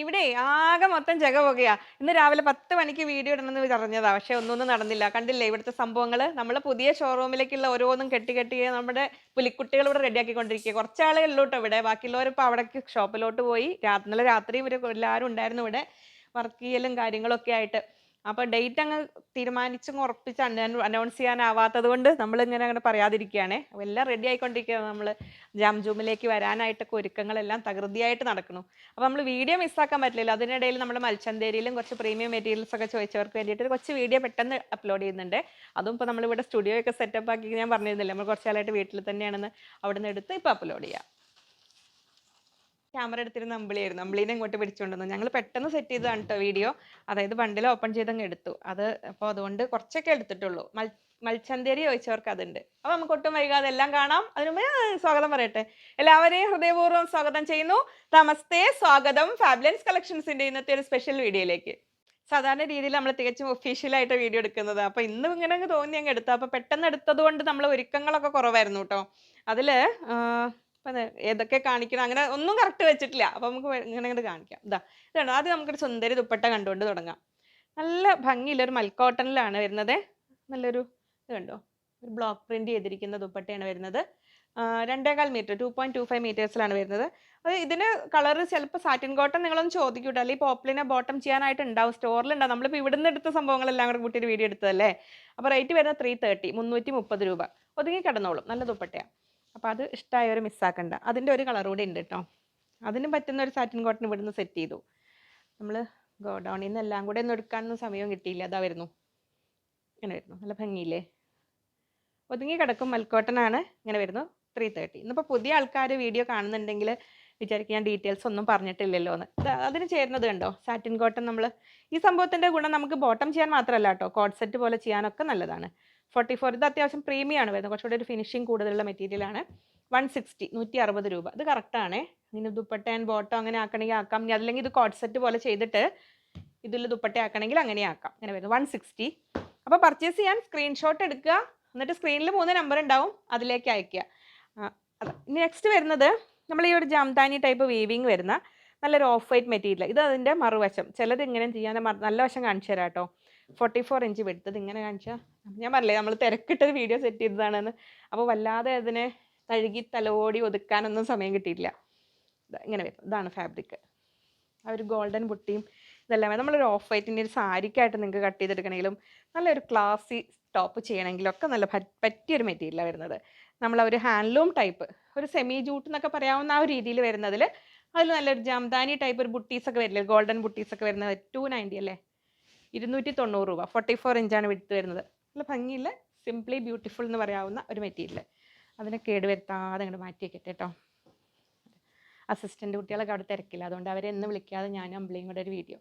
ഇവിടെ ആകെ മൊത്തം ജക പോകുകയാ ഇന്ന് രാവിലെ പത്ത് മണിക്ക് വീഡിയോ ഇടണമെന്ന് പറഞ്ഞതാ പക്ഷെ ഒന്നൊന്നും നടന്നില്ല. കണ്ടില്ലേ ഇവിടുത്തെ സംഭവങ്ങൾ നമ്മൾ പുതിയ ഷോറൂമിലേക്കുള്ള ഓരോന്നും കെട്ടി കെട്ടി നമ്മുടെ പുലിക്കുട്ടികൾ ഇവിടെ റെഡിയാക്കിക്കൊണ്ടിരിക്കുക കുറച്ച് ഉള്ളൂ ഇവിടെ. ബാക്കിയുള്ളവർ ഇപ്പോൾ അവിടേക്ക് ഷോപ്പിലോട്ട് പോയി. ഇന്നലെ രാത്രി ഇവർ എല്ലാവരും ഉണ്ടായിരുന്നു ഇവിടെ. വർക്ക് ചെയ്യലും കാര്യങ്ങളൊക്കെ ആയിട്ട്. അപ്പോൾ ഡേറ്റ് അങ്ങ് തീരുമാനിച്ചും ഉറപ്പിച്ച് അനൗൺസ് ചെയ്യാനാവാത്തത് കൊണ്ട് നമ്മൾ ഇങ്ങനെ അങ്ങനെ പറയാതിരിക്കുകയാണേ എല്ലാം റെഡി ആയിക്കൊണ്ടിരിക്കുകയാണ് നമ്മൾ ജാം ജൂമിലേക്ക് വരാനായിട്ടൊക്കെ ഒരുക്കങ്ങളെല്ലാം തകൃതിയായിട്ട് നടക്കുന്നു. അപ്പോൾ നമ്മൾ വീഡിയോ മിസ്സാക്കാൻ പറ്റില്ല അതിനിടയിൽ നമ്മൾ മൽച്ചന്തേരിയിലും കുറച്ച് പ്രീമിയം മെറ്റീരിയൽസ് ഒക്കെ ചോദിച്ചവർക്ക് വേണ്ടിയിട്ട് കുറച്ച് വീഡിയോ പെട്ടെന്ന് അപ്ലോഡ് ചെയ്യുന്നുണ്ട്. അതും ഇപ്പോൾ നമ്മളിവിടെ സ്റ്റുഡിയോ ഒക്കെ സെറ്റപ്പ് ആക്കി ഞാൻ പറഞ്ഞിരുന്നില്ല? നമ്മൾ കുറച്ച് കാലമായിട്ട് വീട്ടിൽ തന്നെയാണെന്ന് അവിടെ നിന്ന് എടുത്ത് ഇപ്പോൾ അപ്ലോഡ് ചെയ്യാം. ക്യാമറ എടുത്തിരുന്ന അമ്പിളിയായിരുന്നു. അമ്പിളിനെ ഇങ്ങോട്ട് പിടിച്ചുകൊണ്ടുവന്നു ഞങ്ങൾ പെട്ടെന്ന് സെറ്റ് ചെയ്തതാണ് കേട്ടോ വീഡിയോ അതായത് ബണ്ടിൽ ഓപ്പൺ ചെയ്തങ്ങ് എടുത്തു. അത് അപ്പോൾ അതുകൊണ്ട് കുറച്ചൊക്കെ എടുത്തിട്ടുള്ളൂ. മൽ മൽച്ചന്തേരി ചോദിച്ചവർക്ക് അതുണ്ട്. അപ്പോൾ നമുക്ക് ഒട്ടും വൈകാതെ എല്ലാം കാണാം. അതിനു മുമ്പേ ആ, സ്വാഗതം പറയട്ടെ. എല്ലാവരെയും ഹൃദയപൂർവം സ്വാഗതം ചെയ്യുന്നു. നമസ്തേ സ്വാഗതം. ഫാബ്ലൻസ് കളക്ഷൻസിന്റെ ഇന്നത്തെ ഒരു സ്പെഷ്യൽ വീഡിയോയിലേക്ക് സാധാരണ രീതിയിൽ നമ്മൾ തികച്ചും ഒഫീഷ്യലായിട്ട് വീഡിയോ എടുക്കുന്നത്. അപ്പോൾ ഇന്ന് ഇങ്ങനെ അങ്ങ് തോന്നി അങ്ങ് എടുത്തു. അപ്പോൾ പെട്ടെന്ന് എടുത്തത് കൊണ്ട് നമ്മൾ ഒരുക്കങ്ങളൊക്കെ കുറവായിരുന്നു കേട്ടോ അതിൽ ഇപ്പം ഏതൊക്കെ കാണിക്കണം? അങ്ങനെ ഒന്നും കറക്റ്റ് വെച്ചിട്ടില്ല. അപ്പോൾ നമുക്ക് ഇങ്ങനെ ഇങ്ങനെ കാണിക്കാം. ഇതാ ഇതാണ്. ആദ്യം നമുക്കൊരു സുന്ദരി ദുപ്പട്ട കണ്ടുകൊണ്ട് തുടങ്ങാം. നല്ല ഭംഗിയുള്ളൊരു മൽക്കോട്ടണിലാണ് വരുന്നത്. നല്ലൊരു ഇത് കണ്ടോ? ഒരു ബ്ലോക്ക് പ്രിന്റ് ചെയ്തിരിക്കുന്ന ദുപ്പട്ടയാണ് വരുന്നത്. രണ്ടേകാൽ metre two point two five മീറ്റേഴ്സിലാണ് വരുന്നത്. അത് ഇതിന് കളർ ചിലപ്പോൾ സാറ്റിൻ കോട്ടൺ നിങ്ങളൊന്ന് ചോദിക്കൂട്ടോ. അല്ലെങ്കിൽ പോപ്പിളിനെ ബോട്ടം ചെയ്യാനായിട്ട് ഉണ്ടാവും സ്റ്റോറിലുണ്ടാവും നമ്മളിപ്പോൾ ഇവിടുന്ന് എടുത്ത സംഭവങ്ങളെല്ലാം കൂടെ കൂട്ടിയിട്ട് വീഡിയോ എടുത്തതല്ലേ? അപ്പോൾ റേറ്റ് വരുന്നത് ത്രീ തേർട്ടി മുന്നൂറ്റി മുപ്പത് രൂപ. ഒതുങ്ങി കിടന്നോളും. നല്ല ദുപ്പട്ടയാണ് അപ്പോൾ അത് ഇഷ്ടമായവർ മിസ്സാക്കണ്ട അതിന്റെ ഒരു കളർ കൂടി ഉണ്ട് കേട്ടോ അതിന് പറ്റുന്ന ഒരു സാറ്റിൻ കോട്ടൺ ഇവിടുന്ന് സെറ്റ് ചെയ്തു. നമ്മൾ ഗോഡൗണിൽ നിന്ന് എല്ലാം കൂടെ ഒന്നും എടുക്കാനൊന്നും സമയം കിട്ടിയില്ല. അതാ വരുന്നു. ഇങ്ങനെ വരുന്നു. നല്ല ഭംഗിയില്ലേ? ഒതുങ്ങി കിടക്കും മൽക്കോട്ടനാണ് ഇങ്ങനെ വരുന്നു. ത്രീ തേർട്ടി ഇന്നിപ്പോൾ പുതിയ ആൾക്കാർ വീഡിയോ കാണുന്നുണ്ടെങ്കിൽ വിചാരിക്കും ഞാൻ ഡീറ്റെയിൽസ് ഒന്നും പറഞ്ഞിട്ടില്ലല്ലോ എന്ന് അതിന് ചേരുന്നത് കണ്ടോ? സാറ്റിൻ കോട്ടൺ നമ്മൾ ഈ സംഭവത്തിന്റെ ഗുണം നമുക്ക് ബോട്ടം ചെയ്യാൻ മാത്രമല്ല കേട്ടോ കോഡ് സെറ്റ് പോലെ ചെയ്യാനൊക്കെ നല്ലതാണ്. Forty four. ഇത് അത്യാവശ്യം പ്രീമിയം ആണ് വരുന്നത്. കുറച്ചുകൂടി ഒരു ഫിനിഷിംഗ് കൂടുതലുള്ള മെറ്റീരിയലാണ് വൺ സിക്സ്റ്റി നൂറ്റി അറുപത് രൂപ. ഇത് കറക്റ്റാണ് ഇങ്ങനെ ദുപ്പട്ട ആൻഡ് ബോട്ടോ അങ്ങനെ ആക്കണമെങ്കിൽ ആക്കാം. ഇനി അല്ലെങ്കിൽ ഇത് കോഡ്സെറ്റ് പോലെ ചെയ്തിട്ട് ഇതിൽ ദുപ്പട്ട ആക്കണമെങ്കിൽ അങ്ങനെ ആക്കാം. അങ്ങനെ വരുന്നത് വൺ സിക്സ്റ്റി അപ്പോൾ പർച്ചേസ് ചെയ്യാൻ സ്ക്രീൻഷോട്ട് എടുക്കുക. എന്നിട്ട് സ്ക്രീനിൽ മൂന്ന് നമ്പർ ഉണ്ടാവും. അതിലേക്ക് അയക്കുക നെക്സ്റ്റ് വരുന്നത് നമ്മൾ ഈ ഒരു ജാംതാനി ടൈപ്പ് വീവിങ് വരുന്ന നല്ലൊരു ഓഫ് വൈറ്റ് മെറ്റീരിയൽ ഇത് അതിന്റെ മറുവശം. ചിലത് ഇങ്ങനെ ചെയ്യാൻ നല്ല വശം കാണിച്ചു തരാം കേട്ടോ. ഫോർട്ടി ഫോർ ഇഞ്ച് വെടുത്തത് ഇങ്ങനെ കാണിച്ചാൽ ഞാൻ പറഞ്ഞില്ലേ നമ്മൾ തിരക്കിട്ടൊരു വീഡിയോ സെറ്റ് ചെയ്തതാണെന്ന്. അപ്പോൾ വല്ലാതെ അതിനെ തഴുകി തലോടി ഒതുക്കാനൊന്നും സമയം കിട്ടിയില്ല ഇങ്ങനെ വരും. ഇതാണ് ഫാബ്രിക് ആ ഒരു ഗോൾഡൻ ബുട്ടിയും ഇതെല്ലാം നമ്മളൊരു ഓഫ് വൈറ്റിന്റെ ഒരു സാരിക്കായിട്ട് നിങ്ങൾക്ക് കട്ട് ചെയ്തെടുക്കണമെങ്കിലും നല്ലൊരു ക്ലാസി ടോപ്പ് ചെയ്യണമെങ്കിലും ഒക്കെ നല്ല പറ്റ്- പറ്റിയൊരു മെറ്റീരിയലാണ് വരുന്നത്. നമ്മൾ ഒരു ഹാൻഡ്ലൂം ടൈപ്പ് ഒരു സെമി ജൂട്ട് എന്നൊക്കെ പറയാവുന്ന ആ ഒരു രീതിയിൽ വരുന്നതിൽ അതിൽ നല്ലൊരു ജംദാനി ടൈപ്പ് ഒരു ബുട്ടീസ് ഒക്കെ വരില്ലേ ഗോൾഡൻ ബുട്ടീസ് ഒക്കെ വരുന്നത് ടു നയന്റി അല്ലേ? ഇരുന്നൂറ്റി തൊണ്ണൂറ് രൂപ. ഫോർട്ടി ഫോർ ഇഞ്ചാണ് വിടുത്ത് വരുന്നത്. നല്ല ഭംഗിയിൽ സിംപ്ലി ബ്യൂട്ടിഫുൾ എന്ന് പറയാവുന്ന ഒരു മെറ്റീരിയൽ അതിനെ കേടുവരുത്താതെ അങ്ങോട്ട് മാറ്റി വെക്കട്ടെ കേട്ടോ. അസിസ്റ്റന്റ് കുട്ടികളൊക്കെ അവിടെ തിരക്കില്ല. അതുകൊണ്ട് അവരെ എന്ന് വിളിക്കാതെ ഞാൻ അമ്പിളിയും കൂടെ ഒരു വീഡിയോ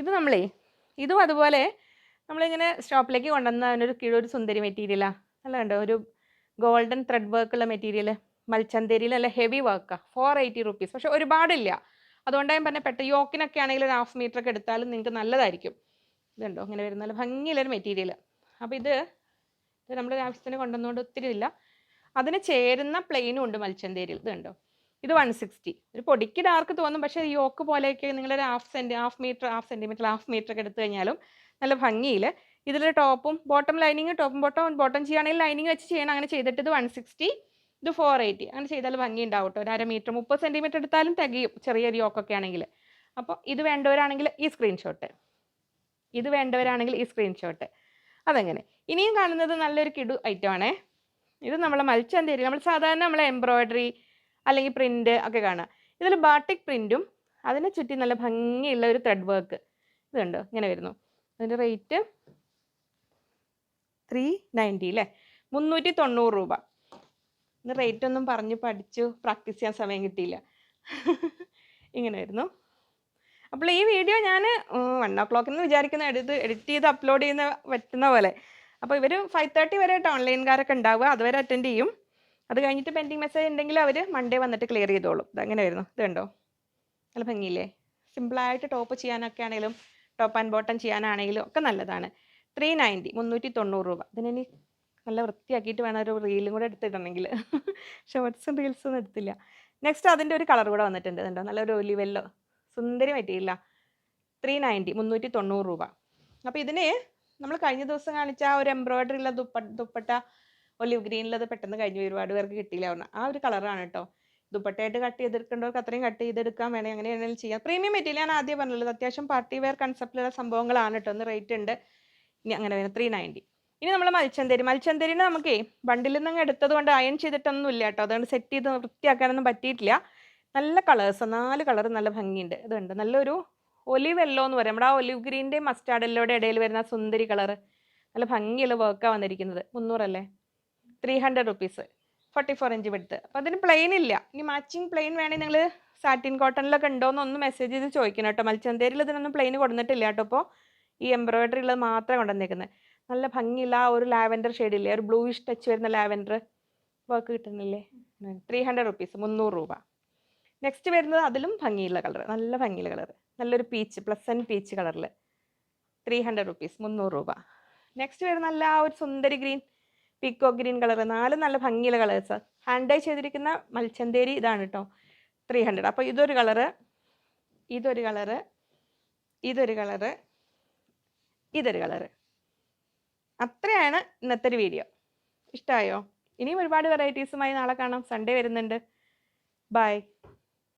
ഇത് നമ്മളേ ഇതും അതുപോലെ നമ്മളിങ്ങനെ ഷോപ്പിലേക്ക് കൊണ്ടുവന്ന അതിനൊരു കീഴൊരു സുന്ദരി മെറ്റീരിയലാണ് നല്ല കണ്ടോ ഒരു ഗോൾഡൻ ത്രെഡ് വർക്കുള്ള മെറ്റീരിയൽ മൽച്ചന്തേരിയിൽ നല്ല ഹെവി വർക്കാണ് ഫോർ എയ്റ്റി റുപ്പീസ് പക്ഷെ ഒരുപാടില്ല. അതുകൊണ്ടാണ് ഞാൻ പറഞ്ഞ പെട്ട യോക്കിനൊക്കെ ആണെങ്കിൽ ഒരു ഹാഫ് മീറ്റർ ഒക്കെ എടുത്താലും നിങ്ങൾക്ക് നല്ലതായിരിക്കും. ഇതുണ്ടോ? ഇങ്ങനെ വരുന്ന നല്ല ഭംഗിയുള്ളൊരു മെറ്റീരിയൽ അപ്പോൾ ഇത് നമ്മുടെ ആവശ്യത്തിന് കൊണ്ടുവന്നുകൊണ്ട് ഒത്തിരി ഇല്ല. അതിന് ചേരുന്ന പ്ലെയിനും ഉണ്ട് മൽച്ചന്തേരിയിൽ. ഇത് കണ്ടോ? ഇത് വൺ സിക്സ്റ്റി ഒരു പൊടിക്ക് ഡാർക്ക് തോന്നും? പക്ഷേ ഈ ഓക്ക് പോലെയൊക്കെ നിങ്ങളൊരു half centi half metre half centimetre half metre ഒക്കെ എടുത്തു കഴിഞ്ഞാലും നല്ല ഭംഗിയിൽ ഇതിൽ ടോപ്പും ബോട്ടം ലൈനിങ് ടോപ്പും ബോട്ടം ബോട്ടം ചെയ്യുകയാണെങ്കിൽ ലൈനിങ് വെച്ച് ചെയ്യണം. അങ്ങനെ ചെയ്തിട്ട് ഇത് വൺ സിക്സ്റ്റി ഇത് ഫോർ എയ്റ്റി അങ്ങനെ ചെയ്താൽ ഭംഗി ഉണ്ടാവും കേട്ടോ. ഒരു അര മീറ്റർ മുപ്പത് സെന്റിമീറ്റർ എടുത്താലും തികയും ചെറിയൊരു യോക്കൊക്കെ ആണെങ്കിൽ. അപ്പോൾ ഇത് വേണ്ടവരാണെങ്കിൽ ഈ സ്ക്രീൻഷോട്ട് ഇത് വേണ്ടവരാണെങ്കിൽ ഈ സ്ക്രീൻഷോട്ട് അതെങ്ങനെ. ഇനിയും കാണുന്നത് നല്ലൊരു കിടു ഐറ്റം ആണേ. ഇത് നമ്മളെ മൽച്ചന്തേരി നമ്മൾ സാധാരണ നമ്മൾ എംബ്രോയ്ഡറി അല്ലെങ്കിൽ പ്രിന്റ് ഒക്കെ കാണാം ഇതിൽ ബാട്ടിക് പ്രിന്റും അതിനെ ചുറ്റി നല്ല ഭംഗിയുള്ള ഒരു ത്രെഡ് വർക്ക് ഇത് കണ്ടോ? ഇങ്ങനെ വരുന്നു. അതിന്റെ റേറ്റ് ത്രീ നയന്റി അല്ലേ മുന്നൂറ്റി തൊണ്ണൂറ് രൂപ. ഇന്ന് റേറ്റ് ഒന്നും പറഞ്ഞ് പഠിച്ചു പ്രാക്ടീസ് ചെയ്യാൻ സമയം കിട്ടിയില്ല. ഇങ്ങനെ വരുന്നു. അപ്പോൾ ഈ വീഡിയോ ഞാൻ വൺ ഓ ക്ലോക്ക് എന്ന് വിചാരിക്കുന്ന എടുത്ത് എഡിറ്റ് ചെയ്ത് അപ്ലോഡ് ചെയ്യുന്ന പറ്റുന്ന പോലെ. അപ്പോൾ ഇവർ ഫൈവ് തേർട്ടി വരെ ആയിട്ട് ഓൺലൈൻകാരൊക്കെ ഉണ്ടാവുക. അതുവരെ അറ്റൻഡ് ചെയ്യും. അത് കഴിഞ്ഞിട്ട് പെൻഡിങ് മെസ്സേജ് ഉണ്ടെങ്കിൽ അവർ മൺഡേ വന്നിട്ട് ക്ലിയർ ചെയ്തോളും. ഇത് അങ്ങനെ വരുന്നു ഇത് കണ്ടോ? നല്ല ഭംഗിയില്ലേ? സിമ്പിളായിട്ട് ടോപ്പ് ചെയ്യാനൊക്കെ ആണെങ്കിലും ടോപ്പ് ആൻഡ് ബോട്ടം ചെയ്യാനാണെങ്കിലും ഒക്കെ നല്ലതാണ്. ത്രീ നയന്റി മുന്നൂറ്റി തൊണ്ണൂറ് രൂപ. ഇതിനി നല്ല വൃത്തിയാക്കിയിട്ട് വേണം ഒരു റീലും കൂടെ എടുത്തിടണമെങ്കിൽ. ഷോർട്സും റീൽസും ഒന്നും എടുത്തില്ല. നെക്സ്റ്റ് അതിന്റെ ഒരു കളർ കൂടെ വന്നിട്ടുണ്ട്. കണ്ടോ? നല്ലൊരു ഒലിവെല്ലോ സുന്ദരി മെറ്റീരിയല ത്രീ നയന്റി മുന്നൂറ്റി തൊണ്ണൂറ് രൂപ. അപ്പോൾ ഇതിന് നമ്മൾ കഴിഞ്ഞ ദിവസം കാണിച്ച ആ ഒരു എംബ്രോയിഡറി ഉള്ള ദുപ്പ ദുപ്പട്ട ഒലിവ് ഗ്രീനിലത് പെട്ടെന്ന് കഴിഞ്ഞു ഒരുപാട് പേർക്ക് കിട്ടിയില്ല. പറഞ്ഞു ആ ഒരു കളറാണ് കേട്ടോ ദുപ്പട്ടയായിട്ട് കട്ട് ചെയ്തെടുക്കേണ്ടവർക്ക് അത്രയും കട്ട് ചെയ്തെടുക്കാൻ വേണേൽ അങ്ങനെ വേണമെങ്കിലും ചെയ്യാം. പ്രീമിയം മെറ്റീരിയൽ ഞാൻ ആദ്യം പറഞ്ഞുള്ളത് അത്യാവശ്യം പാർട്ടി വെയർ കൺസെപ്റ്റിലുള്ള സംഭവങ്ങളാണ് കേട്ടോ ഒന്ന് റേറ്റ് ഉണ്ട്. ഇനി അങ്ങനെ വേണം ത്രീ നയന്റി ഇനി നമ്മൾ മൽച്ചന്തേരി. മൽച്ചന്തേരിനെ നമുക്ക് ബണ്ടിൽ നിന്ന് എടുത്തത് കൊണ്ട് അയൺ ചെയ്തിട്ടൊന്നും ഇല്ല കേട്ടോ അതുകൊണ്ട് സെറ്റ് ചെയ്ത് വൃത്തിയാക്കാനൊന്നും പറ്റിയിട്ടില്ല. നല്ല കളേഴ്സ് നാല് കളർ നല്ല ഭംഗിയുണ്ട്. ഇതുണ്ട്. നല്ലൊരു ഒലിവ് എല്ലോ എന്ന് പറയും. നമ്മുടെ ആ ഒലിവ് ഗ്രീന്റെ മസ്റ്റാർഡ് എല്ലോയുടെ ഇടയിൽ വരുന്ന സുന്ദരി കളർ നല്ല ഭംഗിയുള്ള വർക്കാണ് വന്നിരിക്കുന്നത്. മുന്നൂറല്ലേ three hundred rupees forty four inch വിടുത്ത് അപ്പോൾ അതിന് പ്ലെയിൻ ഇല്ല. ഇനി മാച്ചിങ് പ്ലെയിൻ വേണമെങ്കിൽ നിങ്ങൾ സാറ്റിൻ കോട്ടണിലൊക്കെ ഉണ്ടോയെന്ന് ഒന്ന് മെസ്സേജ് ചെയ്ത് ചോദിക്കണം കേട്ടോ. മൽച്ചന്തേരിൽ ഇതിനൊന്നും പ്ലെയിൻ കൊടുത്തിട്ടില്ല കേട്ടോ ഇപ്പോൾ ഈ എംബ്രോയിഡറി ഉള്ളത് മാത്രമേ കൊണ്ടുവന്നേക്കുന്നത് നല്ല ഭംഗിയുള്ള ആ ഒരു ലാവൻഡർ ഷെയ്ഡില്ലേ ഒരു ബ്ലൂയിഷ് ടച്ച് വരുന്ന ലാവൻഡർ വർക്ക് കിട്ടുന്നില്ലേ? ത്രീ ഹൺഡ്രഡ് റുപ്പീസ് മുന്നൂറ് രൂപ. നെക്സ്റ്റ് വരുന്നത് അതിലും ഭംഗിയുള്ള കളർ നല്ല ഭംഗിയുള്ള കളർ നല്ലൊരു പീച്ച് പ്ലസ് ആൻഡ് പീച്ച് കളറിൽ ത്രീ ഹൺഡ്രഡ് റുപ്പീസ് മുന്നൂറ് രൂപ. നെക്സ്റ്റ് വരുന്ന നല്ല ആ ഒരു സുന്ദരി ഗ്രീൻ പിക്കോ ഗ്രീൻ കളർ നാല് നല്ല ഭംഗിയുള്ള കളേഴ്സ് ഹാൻഡ് ചെയ്തിരിക്കുന്ന മൽച്ചന്തേരി ഇതാണ് കേട്ടോ ത്രീ ഹൺഡ്രഡ് അപ്പോൾ ഇതൊരു കളറ് ഇതൊരു കളറ് ഇതൊരു കളറ് ഇതൊരു കളറ് അത്രയാണ് ഇന്നത്തെ ഒരു വീഡിയോ ഇഷ്ടമായോ ഇനിയും ഒരുപാട് വെറൈറ്റീസുമായി നാളെ കാണാം. സൺഡേ വരുന്നുണ്ട്. ബൈ